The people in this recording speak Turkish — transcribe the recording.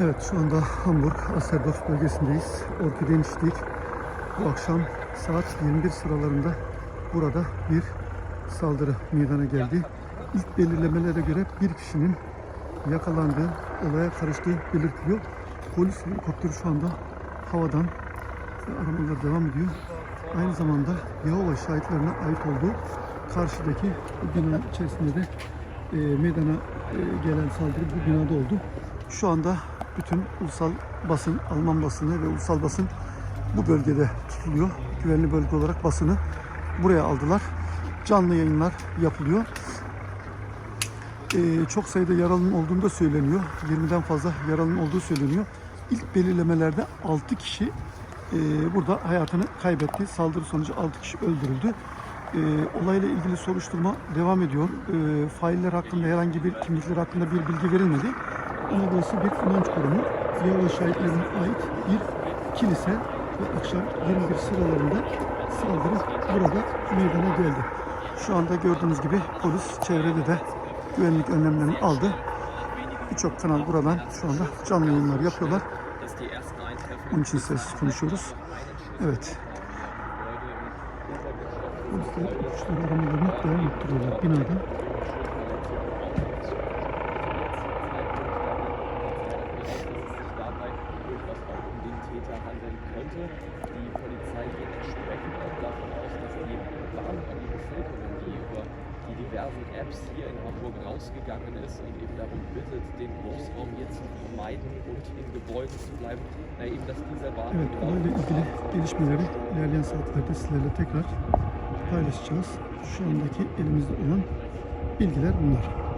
Evet şu anda Hamburg Asserdorf bölgesindeyiz. Orkide Nişlik. Bu akşam saat 21 sıralarında burada bir saldırı meydana geldi. İlk belirlemelere göre bir kişinin yakalandığı, olaya karıştığı belirtiliyor. Polis helikopteri şu anda havadan aramalar devam ediyor. Aynı zamanda Yahova şahitlerine ait olduğu karşıdaki bina içerisinde de e, meydana e, gelen saldırı bu binada oldu. Şu anda bütün ulusal basın, Alman basını ve ulusal basın bu bölgede tutuluyor. Güvenli bölge olarak basını buraya aldılar. Canlı yayınlar yapılıyor. Ee, çok sayıda yaralının olduğunu da söyleniyor. 20'den fazla yaralının olduğu söyleniyor. İlk belirlemelerde 6 kişi e, burada hayatını kaybetti. Saldırı sonucu 6 kişi öldürüldü. E, olayla ilgili soruşturma devam ediyor. E, failler hakkında herhangi bir kimlikler hakkında bir bilgi verilmedi. Burası bir inanç kurumu. Yahova şahitlerine ait bir kilise ve akşam 21 sıralarında saldırı burada meydana geldi. Şu anda gördüğünüz gibi polis çevrede de güvenlik önlemlerini aldı. Birçok kanal buradan şu anda canlı yayınlar yapıyorlar. Onun için sessiz konuşuyoruz. Evet. Polisler ipuçları aramalarını devam ettiriyorlar binada. Durchaus auch um den Täter handeln könnte. Die Polizei geht entsprechend auch davon aus, dass die Warnung an die Bevölkerung, die über die diversen Apps hier in Hamburg rausgegangen ist und eben darum bittet, den Großraum hier zu vermeiden und in Gebäuden zu bleiben, na eben, dass dieser Warnung Evet, olayla ilgili gelişmeleri ilerleyen saatlerde sizlerle tekrar paylaşacağız. Şu andaki elimizde olan bilgiler bunlar.